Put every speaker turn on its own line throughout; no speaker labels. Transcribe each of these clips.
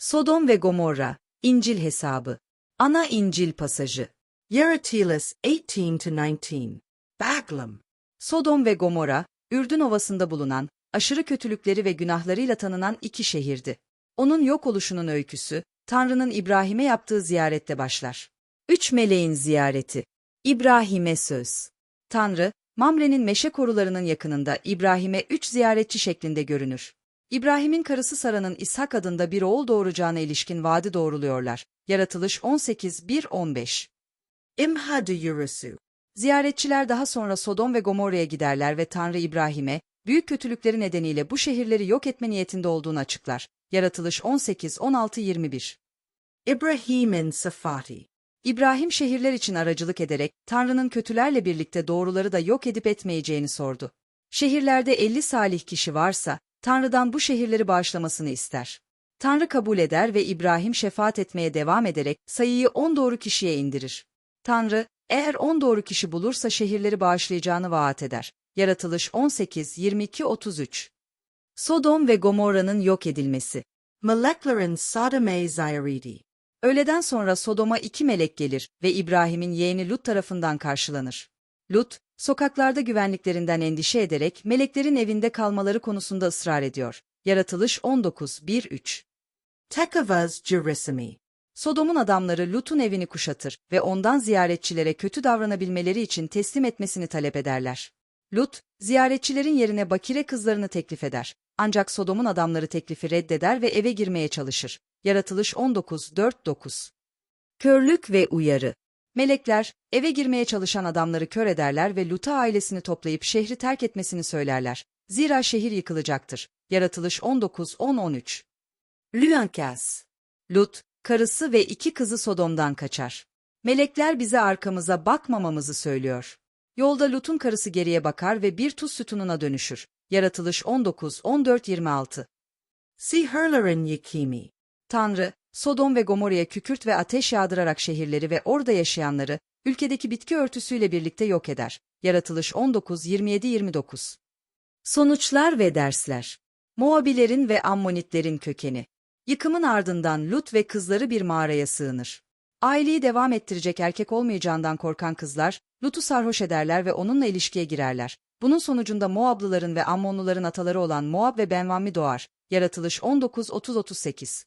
Sodom ve Gomorra, İncil hesabı. Ana İncil pasajı.
Yeratilis 18-19. Baglam.
Sodom ve Gomorra, Ürdün Ovası'nda bulunan, aşırı kötülükleri ve günahlarıyla tanınan iki şehirdi. Onun yok oluşunun öyküsü, Tanrı'nın İbrahim'e yaptığı ziyarette başlar. Üç meleğin ziyareti. İbrahim'e söz. Tanrı, Mamre'nin meşe korularının yakınında İbrahim'e üç ziyaretçi şeklinde görünür. İbrahim'in karısı Sara'nın İshak adında bir oğul doğuracağına ilişkin vaadi doğruluyorlar. Yaratılış 18.1-15
Imhadu Yurasu.
Ziyaretçiler daha sonra Sodom ve Gomorra'ya giderler ve Tanrı İbrahim'e, büyük kötülükleri nedeniyle bu şehirleri yok etme niyetinde olduğunu açıklar. Yaratılış 18-16-21
Ibrahimin Safati.
İbrahim şehirler için aracılık ederek Tanrı'nın kötülerle birlikte doğruları da yok edip etmeyeceğini sordu. Şehirlerde 50 salih kişi varsa Tanrı'dan bu şehirleri bağışlamasını ister. Tanrı kabul eder ve İbrahim şefaat etmeye devam ederek sayıyı 10 doğru kişiye indirir. Tanrı, eğer 10 doğru kişi bulursa şehirleri bağışlayacağını vaat eder. Yaratılış 18, 22, 33 Sodom ve Gomorra'nın yok edilmesi
Moleklerin Sodome Zyridi.
Öğleden sonra Sodom'a iki melek gelir ve İbrahim'in yeğeni Lut tarafından karşılanır. Lut, sokaklarda güvenliklerinden endişe ederek meleklerin evinde kalmaları konusunda ısrar ediyor. Yaratılış 19, 1-3
Tekavaz Jerusalem.
Sodom'un adamları Lut'un evini kuşatır ve ondan ziyaretçilere kötü davranabilmeleri için teslim etmesini talep ederler. Lut, ziyaretçilerin yerine bakire kızlarını teklif eder. Ancak Sodom'un adamları teklifi reddeder ve eve girmeye çalışır. Yaratılış 19.4-9 Körlük ve uyarı Melekler, eve girmeye çalışan adamları kör ederler ve Lut'a ailesini toplayıp şehri terk etmesini söylerler. Zira şehir yıkılacaktır. Yaratılış 19.10-13 Lüankas Lut, karısı ve iki kızı Sodom'dan kaçar. Melekler bize arkamıza bakmamamızı söylüyor. Yolda Lut'un karısı geriye bakar ve bir tuz sütununa dönüşür. Yaratılış 19, 14, 26.
Siherlerin Yekimi.
Tanrı, Sodom ve Gomorra'ya kükürt ve ateş yağdırarak şehirleri ve orada yaşayanları, ülkedeki bitki örtüsüyle birlikte yok eder. Yaratılış 19, 27, 29. Sonuçlar ve dersler. Moabilerin ve Ammonitlerin kökeni. Yıkımın ardından Lut ve kızları bir mağaraya sığınır. Aileyi devam ettirecek erkek olmayacağından korkan kızlar, Lut'u sarhoş ederler ve onunla ilişkiye girerler. Bunun sonucunda Moablıların ve Ammonluların ataları olan Moab ve Benvammi doğar. Yaratılış 19-30-38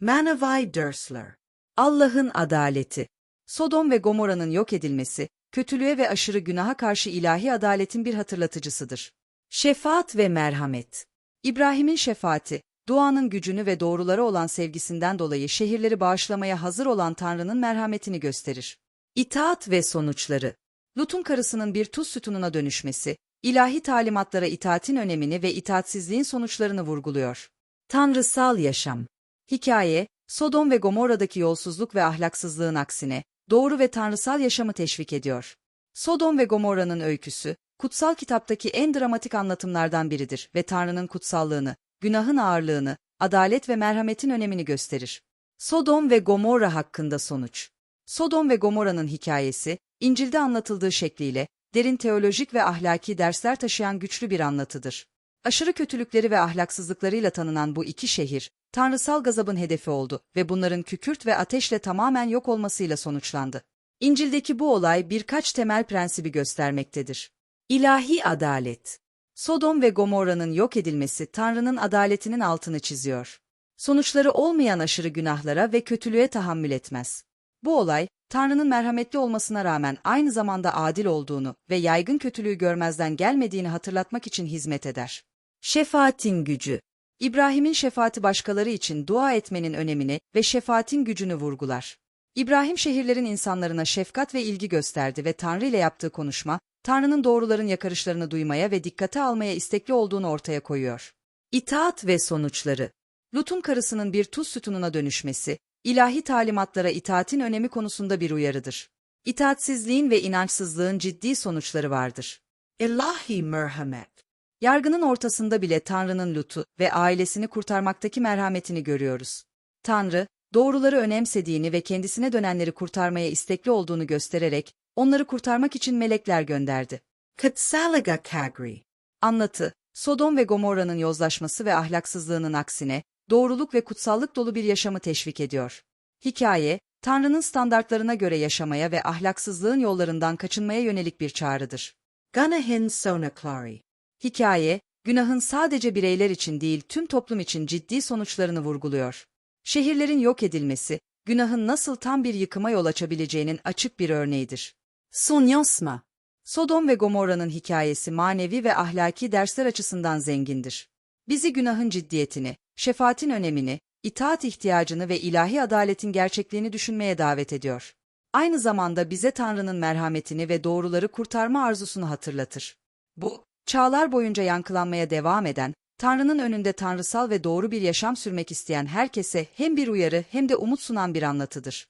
Manavai Dersler.
Allah'ın adaleti. Sodom ve Gomorra'nın yok edilmesi, kötülüğe ve aşırı günaha karşı ilahi adaletin bir hatırlatıcısıdır. Şefaat ve merhamet. İbrahim'in şefaati, duanın gücünü ve doğrulara olan sevgisinden dolayı şehirleri bağışlamaya hazır olan Tanrı'nın merhametini gösterir. İtaat ve sonuçları. Lut'un karısının bir tuz sütununa dönüşmesi, ilahi talimatlara itaatin önemini ve itaatsizliğin sonuçlarını vurguluyor. Tanrısal yaşam. Hikaye, Sodom ve Gomorra'daki yolsuzluk ve ahlaksızlığın aksine, doğru ve tanrısal yaşamı teşvik ediyor. Sodom ve Gomorra'nın öyküsü, kutsal kitaptaki en dramatik anlatımlardan biridir ve Tanrı'nın kutsallığını, günahın ağırlığını, adalet ve merhametin önemini gösterir. Sodom ve Gomorra hakkında sonuç. Sodom ve Gomorra'nın hikayesi, İncil'de anlatıldığı şekliyle, derin teolojik ve ahlaki dersler taşıyan güçlü bir anlatıdır. Aşırı kötülükleri ve ahlaksızlıklarıyla tanınan bu iki şehir, tanrısal gazabın hedefi oldu ve bunların kükürt ve ateşle tamamen yok olmasıyla sonuçlandı. İncil'deki bu olay birkaç temel prensibi göstermektedir. İlahi adalet. Sodom ve Gomorra'nın yok edilmesi Tanrı'nın adaletinin altını çiziyor. Sonuçları olmayan aşırı günahlara ve kötülüğe tahammül etmez. Bu olay, Tanrı'nın merhametli olmasına rağmen aynı zamanda adil olduğunu ve yaygın kötülüğü görmezden gelmediğini hatırlatmak için hizmet eder. Şefaatin gücü İbrahim'in şefaati başkaları için dua etmenin önemini ve şefaatin gücünü vurgular. İbrahim şehirlerin insanlarına şefkat ve ilgi gösterdi ve Tanrı ile yaptığı konuşma, Tanrı'nın doğruların yakarışlarını duymaya ve dikkate almaya istekli olduğunu ortaya koyuyor. İtaat ve sonuçları Lut'un karısının bir tuz sütununa dönüşmesi, ilahi talimatlara itaatin önemi konusunda bir uyarıdır. İtaatsizliğin ve inançsızlığın ciddi sonuçları vardır.
Ilahi Merhamet.
Yargının ortasında bile Tanrı'nın Lut'u ve ailesini kurtarmaktaki merhametini görüyoruz. Tanrı, doğruları önemsediğini ve kendisine dönenleri kurtarmaya istekli olduğunu göstererek, onları kurtarmak için melekler gönderdi.
Katsalaga Kagri.
Anlatı, Sodom ve Gomorra'nın yozlaşması ve ahlaksızlığının aksine, doğruluk ve kutsallık dolu bir yaşamı teşvik ediyor. Hikaye, Tanrı'nın standartlarına göre yaşamaya ve ahlaksızlığın yollarından kaçınmaya yönelik bir çağrıdır.
Gunahin Sonaklari.
Hikaye, günahın sadece bireyler için değil tüm toplum için ciddi sonuçlarını vurguluyor. Şehirlerin yok edilmesi, günahın nasıl tam bir yıkıma yol açabileceğinin açık bir örneğidir.
Sonyosma.
Sodom ve Gomorra'nın hikayesi manevi ve ahlaki dersler açısından zengindir. Bizi günahın ciddiyetini, şefaatin önemini, itaat ihtiyacını ve ilahi adaletin gerçekliğini düşünmeye davet ediyor. Aynı zamanda bize Tanrı'nın merhametini ve doğruları kurtarma arzusunu hatırlatır. Bu, çağlar boyunca yankılanmaya devam eden, Tanrı'nın önünde tanrısal ve doğru bir yaşam sürmek isteyen herkese hem bir uyarı hem de umut sunan bir anlatıdır.